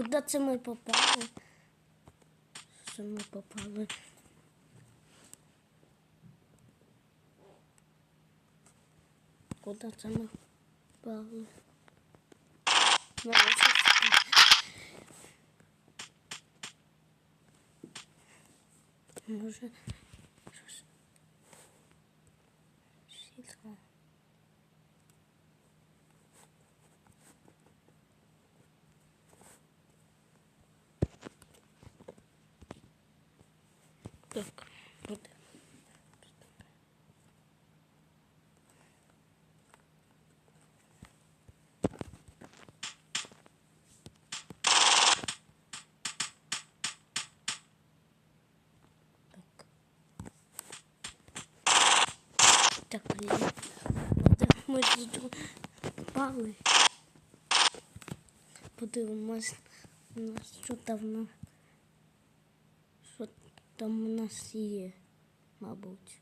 Куди це ми попали? Що ми попали? Куди це ми попали? Може, щось. Світло. Так, от. Так. Так, блін. Так, Ми тут впали. Подивимось, у нас що там, що там у нас є, мабуть.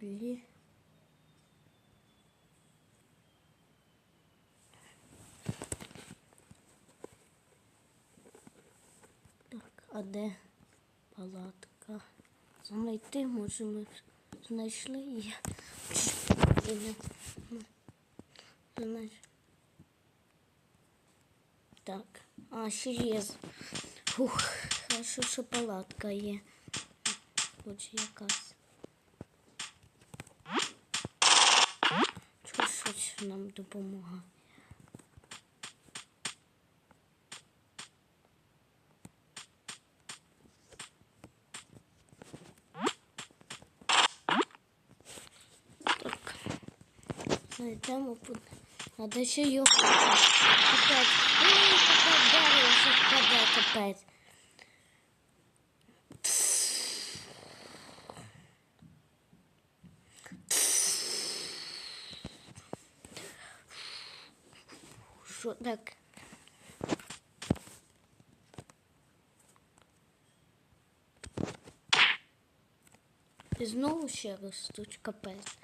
Блін. Так, а де палатка? Знайти, може, ми знайшли її. Так, а ще є. Фух, хорошо, що палатка є. Хоч якась. Щось, щось нам допомагає. Под... Надо ще його. Ой, капець, дерево, впаде, капець. Що так? І знову ще ростуть капець.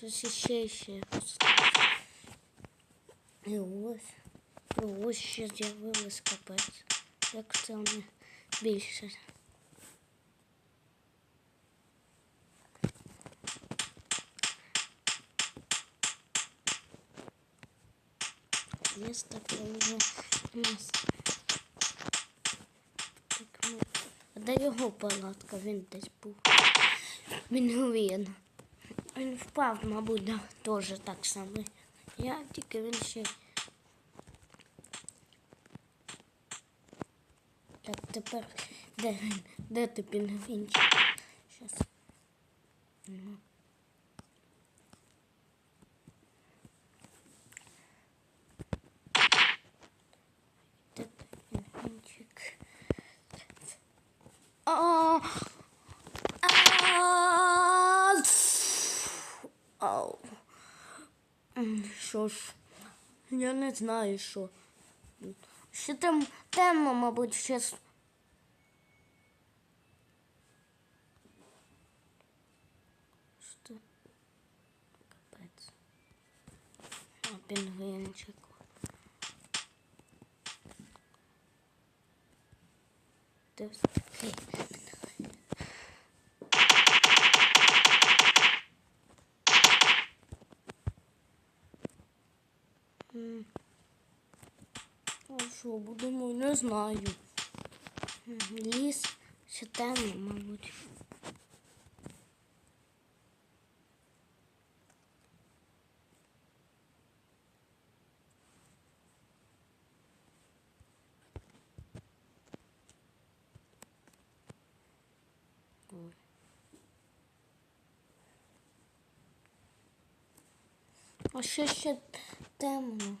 Щось ще ростуть. І ось. І ось ще з'явилось капець. Як це вони більше. Таке вже у нас. Так, ну, а де його палатка? Він десь був. Він видно. Він впав, мабуть, да, теж так само. Я тільки він ще. Так, тепер де він? Де ти пінгвінчик? Що ж, я не знаю, що. Ще там тема, мабуть, щас. Що? Капець. А, пінгвінчик. Де ж А що, будемо, не знаю. Ліс ще темно, мабуть. А ще ще темно.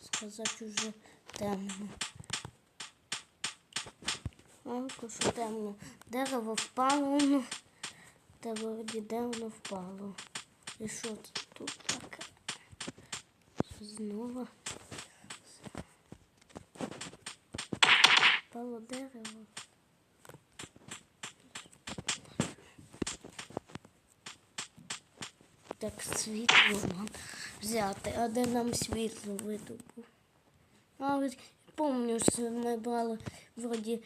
Сказати уже темно. Алько, що темно. Дерево впало, ну, дерево впало. І що це тут таке? Знову. Впало дерево. так світло нам взяти, а де нам світло видобу. А от пам'ятаю, що ми брали вроді.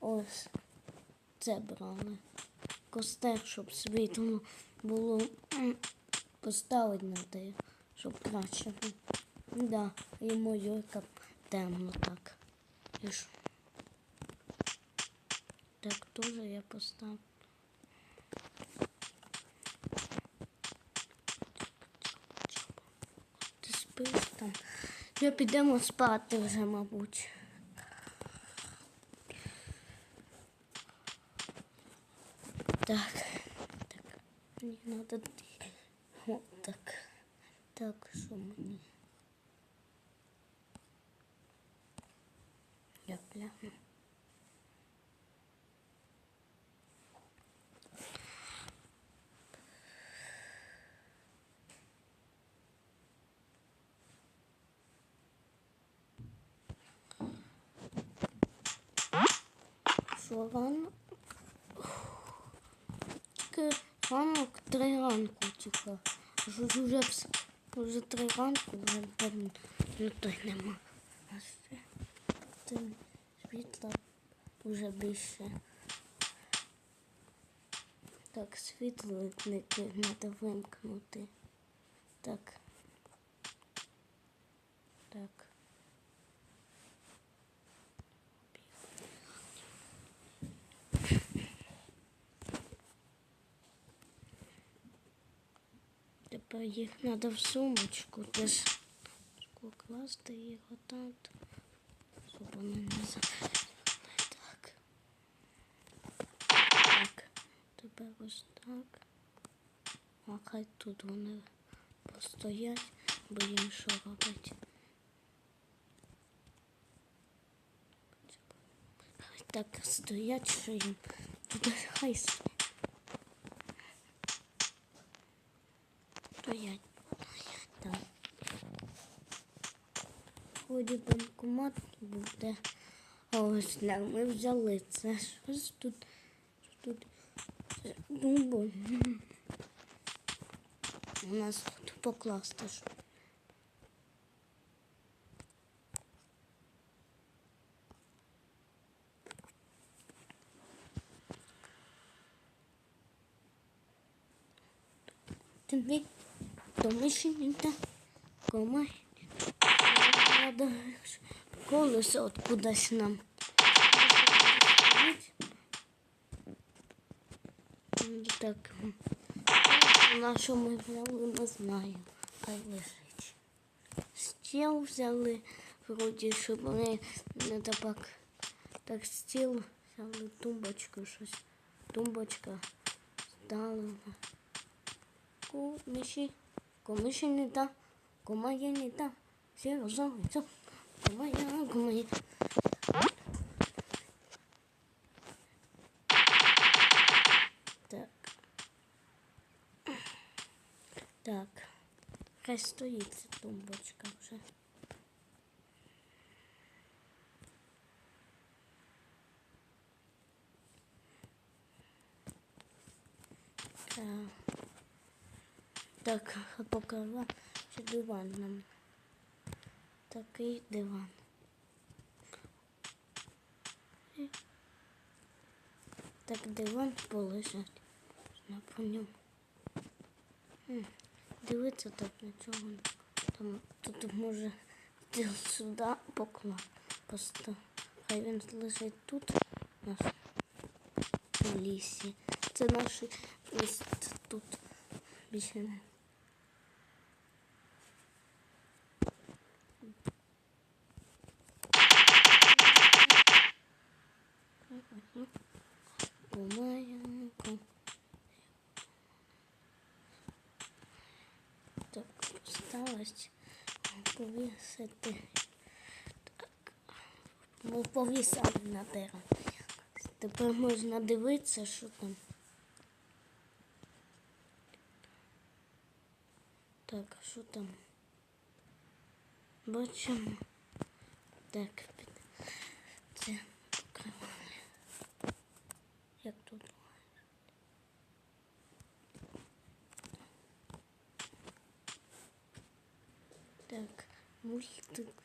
Ось це брали. Костер, щоб світло було поставити на те, щоб краще. Да, і як темно так. І що? Так теж я поставлю. Я підемо спати вже, мабуть. Так. Так. Мені треба. О, так. Так, що мені? Я гляну. Тільки ранок три ранку тільки. Вже вже три ранку вже давно ну нема. А ще тим більше. Так, світло не треба вимкнути. Так. Тепер їх треба в сумочку теж класти їх отак, щоб вони не залізли. Так. Так. Тепер ось так. А хай тут вони постоять, бо їм що робити. Хай так стоять, що їм тут хай. Стоять. Так. Ході банкомат буде. Ось так, ми взяли це. Щось тут. Що тут? Ну, бо. У нас тут покласти. Тобі домишненька, комай. Надо колесо откудась нам. Так. На що ми взяли, не знаю. Хай лежить. Стіл взяли, вроді, щоб вони не так. Так, стіл взяли тумбочку, щось. Тумбочка стала. Комиші, комиші не та, комає не та. Всі розуміються. Комая, комая. Так. Так. Хай стоїть ця тумбочка вже. Так. Так, а покажу ще диван нам. Такий диван. Так диван полежать. На по ньому. Дивиться так нічого. Там тут може сюди поклав. Просто хай він лежить тут у нас в лісі. Це наш ліс тут більше не. Помаянку. Так, осталось повісити. Так. Ми повісили на дерево. Тепер можна дивитися, що там. Так, що там? Бачимо. Так, під- це покриває. Як тут? Мультик.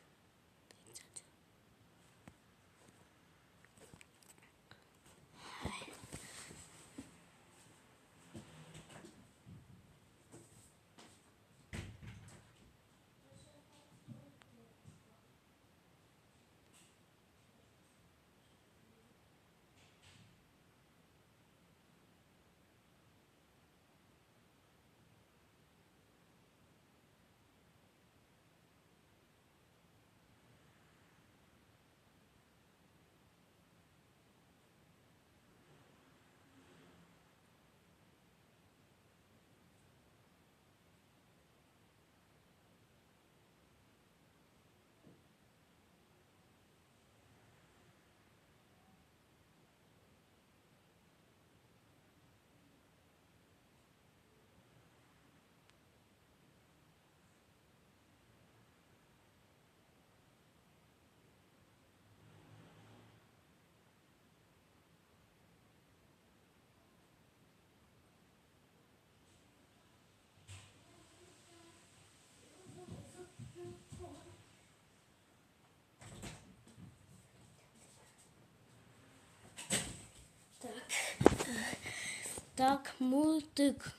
Так, мультик.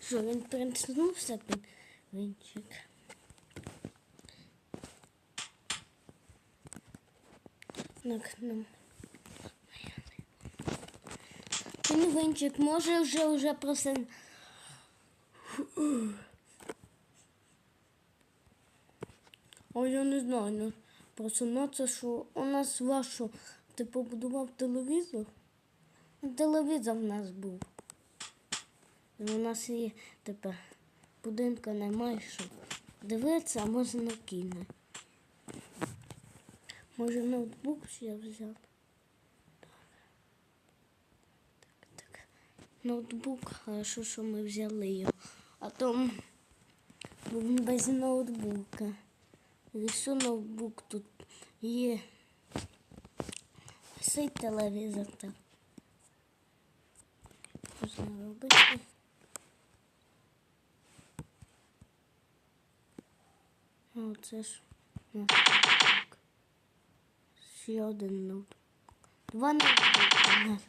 Що, він принцнувся пінвинчик? Так, нам. Пінгвинчик може вже вже просин. А я не знаю, ну, просинатися, що у нас вашу, ти побудував телевізор? Телевізор в нас був. У нас є тепер будинка немає, що дивитися, а можна кіно. Може ноутбук я взяв. Так. Так. Ноутбук, хорошо, що ми взяли його. А то без ноутбука. Якщо ноутбук тут є. Цей телевізор так. можна робити. Ну, це ж ну, так. ще один ноут. Два ноутбуки у нас.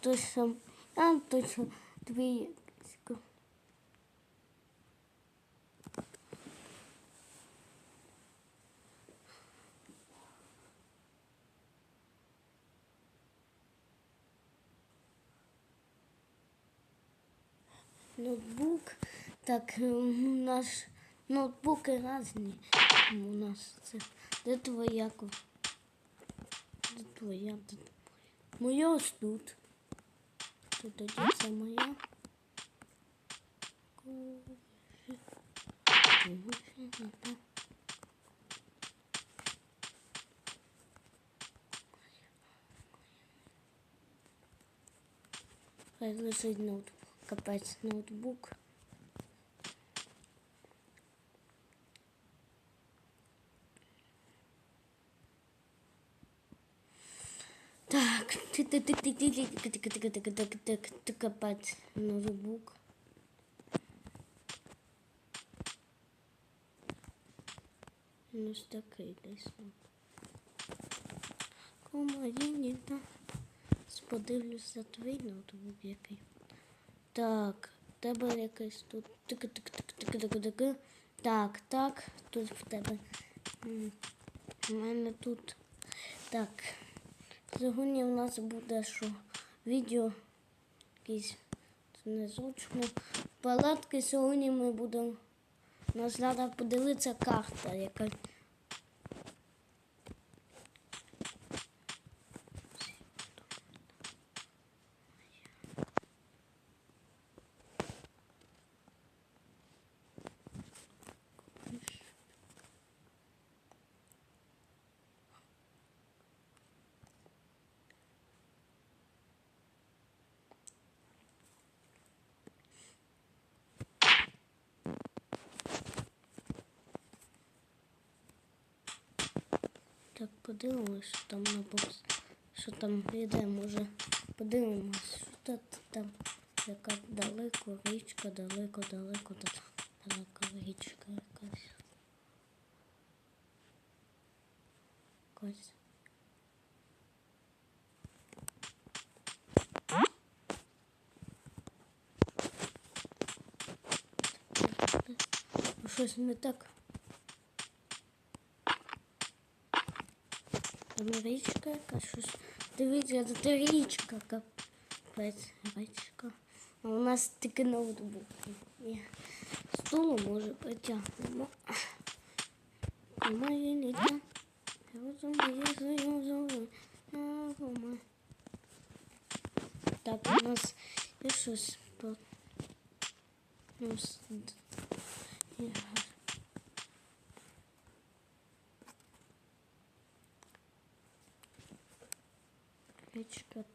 Точно, там точно дві Ноутбук. Так, е, у нас ноутбуки різні. У нас це. Де твоя? Де твоя? Де твоя? Моя ось тут. Тут тоді це моя. Хай лежить ноутбук. Капець ноутбук. Так, тик-тик-тик-тик-тик-тик-тик-тик-тик-тик, капець ноутбук. Ось такий десь. Комаріні, так. Сподивлюсь за твій ноутбук який. Так, в тебе якийсь тут. Тик-тик-тик-тик-тик-тик. Так, так, тут в тебе. У мене тут. Так. Сьогодні у нас буде що? Відео якісь це незручно. Палатки сьогодні ми будемо. Нас треба подивитися карта, яка. подивимось, що там на бокс, що там йде, може подивимось, що тут там яка далеко річка, далеко, далеко, далеко річка якась. Якась. Щось не так. Там річка якась щось. Дивіться, тут річка капець, річка. А у нас тільки ноутбук. є. Стулу може потягнемо. Комає літа. Я розумію свою зору. Я думаю. Так, у нас є щось по... Ну,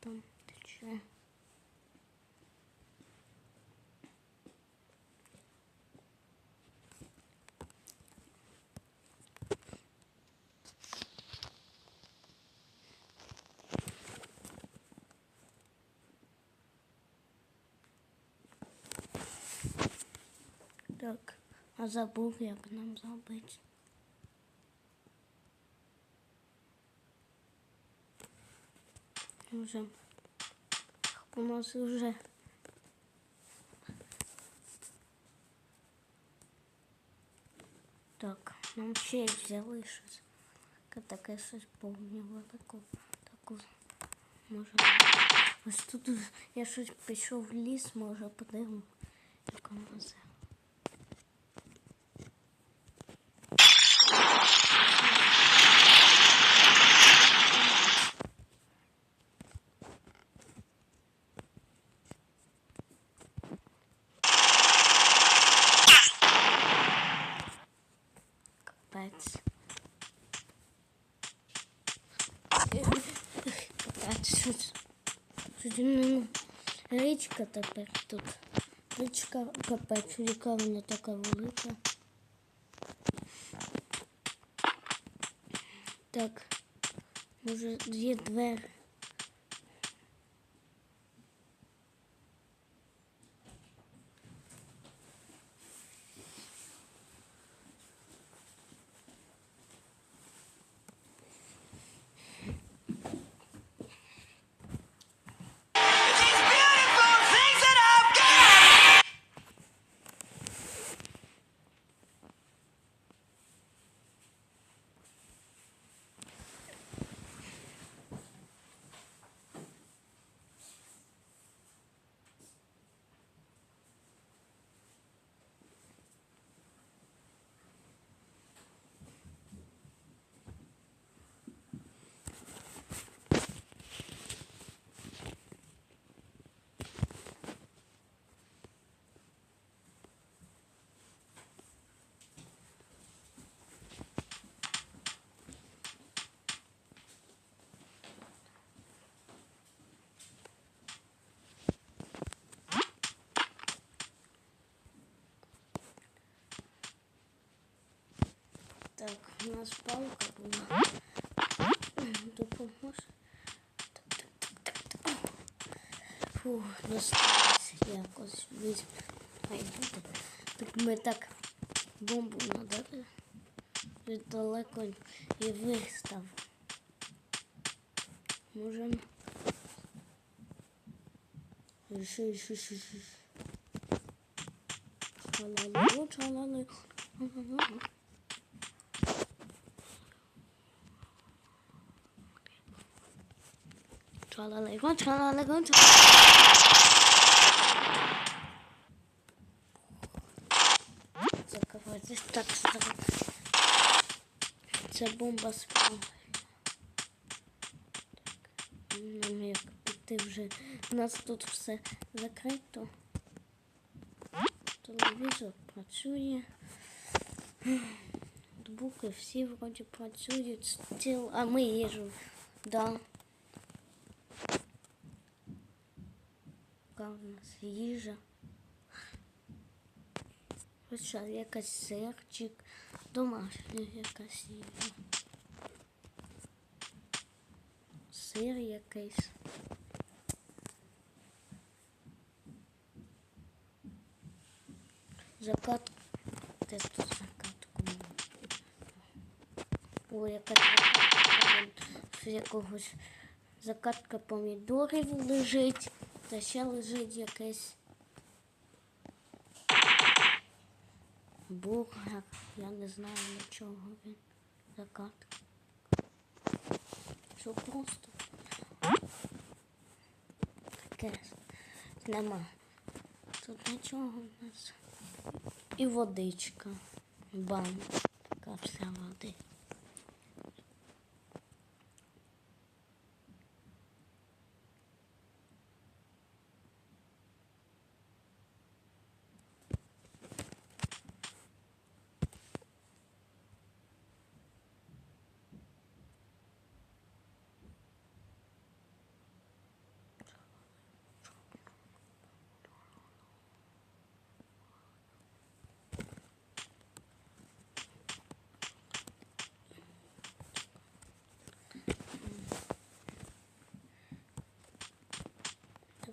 там тече. Так, а забув, як нам зробити. Уже у нас уже так, нам ще взяли щось. Таке- Таке щось повні велику. Таку може. Ось тут я щось пішов в ліс, може подивимо, як воно це. Тепер тут. Річка капець, яка вона така велика. Так, може є двері. Так, у нас палка була. Допоможе. Так, так, так, так, так. Фу, досталося якось візьм. Хай. Так ми так бомбу надали. Далеко і вистав. Можемо. Ши, ши. Чалалу, чалалу. Чалалего, чалалего, чалалего. Закривати так стало. Це бомба спала. Нам як піти вже. У нас тут все закрито. Телевізор працює. Ноутбуки всі вроді працюють. Стіл, а ми їжу. Да. Яка у нас їжа? Хоча якась серчик, домашня якась їжа. Сир якийсь. Закат. Де тут закатку? Ой, яка закатка з якогось закатка помідорів лежить. Та ще лежить якесь. бургер. Я не знаю для чого він. Закат. Що просто. Таке нема. Тут нічого у нас. І водичка. Бам. Така вся води.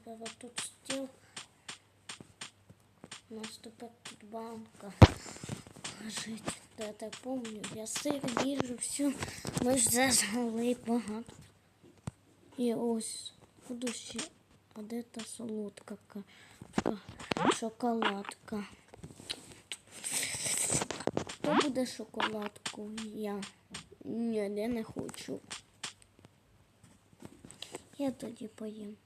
Тепер тут стіл. У нас тепер тут банка лежить. Та я так помню. Я сир їжу, все. Ми ж зажгли багато. І ось буду ще. А солодка? ка- ка- Шоколадка. Хто буде шоколадку? Я. Ні, я не хочу. Я тоді поїм.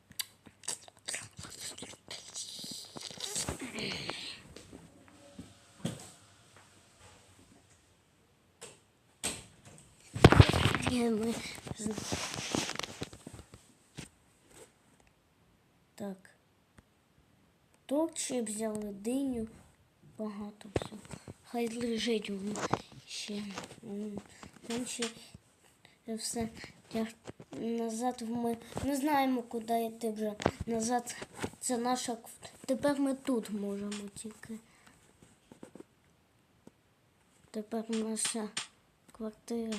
Є ми Так. Ще взяли диню. Багато всього. Хай лежить ще. М, Там ще все. Назад ми не знаємо, куди йти вже. Назад це наша. Тепер ми тут можемо тільки. Тепер наша квартира.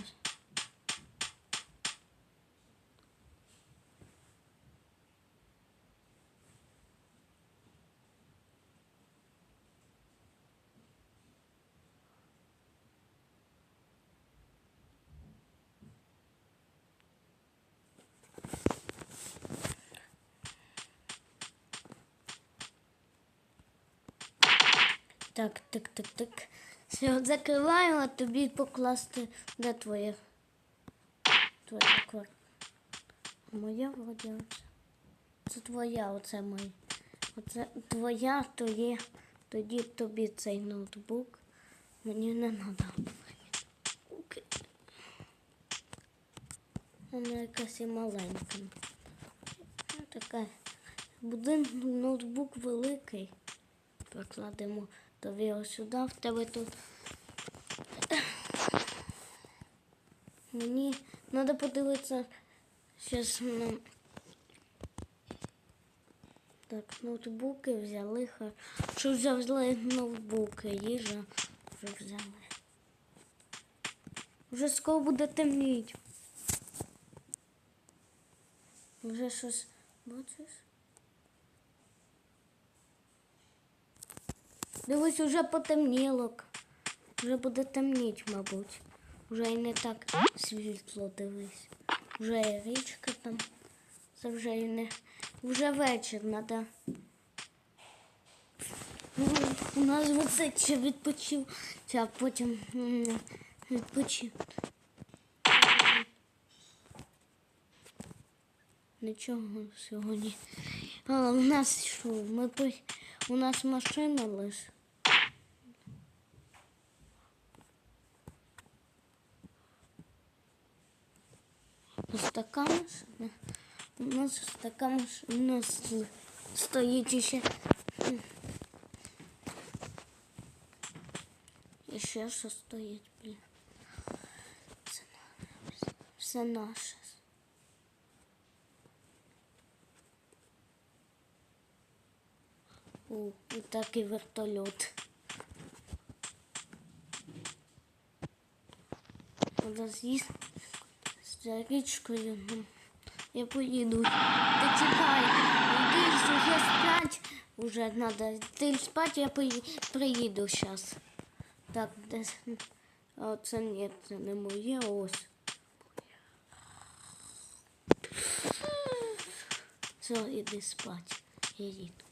Так, так, так, так. Все, закриваю, а тобі покласти. Де твоє? Твоя квартира. Моя вроді оце. Це твоя, оце моя. Оце твоя, то є. Тоді тобі цей ноутбук. Мені не треба. Окей. Вона якась і маленька. Така. Будинок ноутбук великий. Покладемо тобі ось сюди, в тебе тут. Мені треба подивитися зараз на. Так, ноутбуки взяли. Що взяли ноутбуки, їжа вже взяли. Вже скоро буде темніть. Вже щось бачиш? Дивись, уже потемніло. Вже буде темніть, мабуть. Вже і не так світло дивись. Вже і річка там. Це вже і не. Вже вечір треба. У нас оце ще відпочив, а потім відпочив. Нічого сьогодні. А, у нас що? Ми. У нас машина лише. Ось така машина. У нас ось така машина с- стоїть ще. І ще що стоїть, блін. Це на- все наше. О, і такий вертольот. Треба з'їсти З річкою. ну, Я поїду. Ти чекай, йди вже спать. Уже треба йти спати, я приїду зараз. Так, десь. А це ні, це не моє ось. Все, іди спати. Я їду.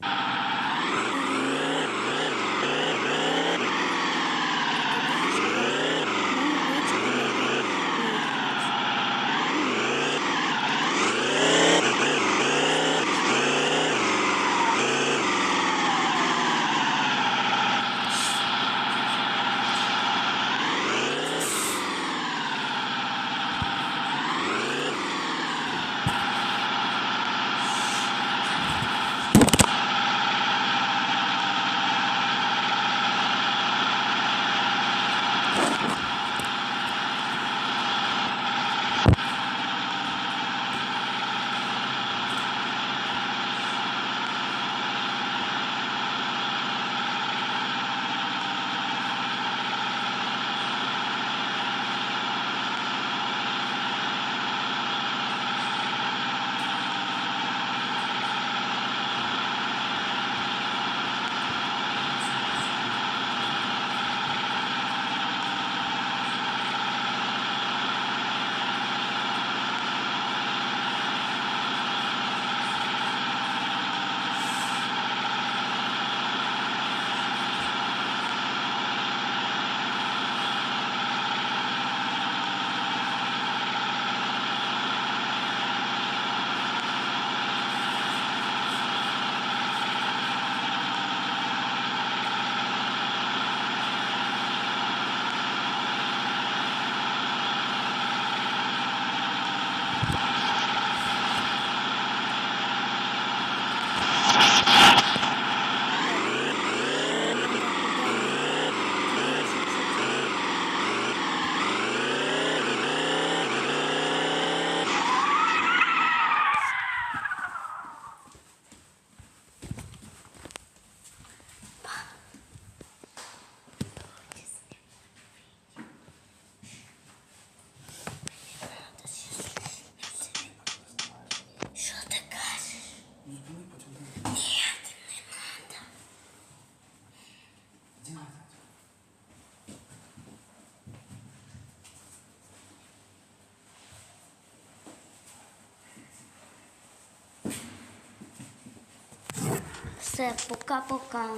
Все, пока-пока.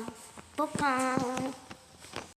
Пока.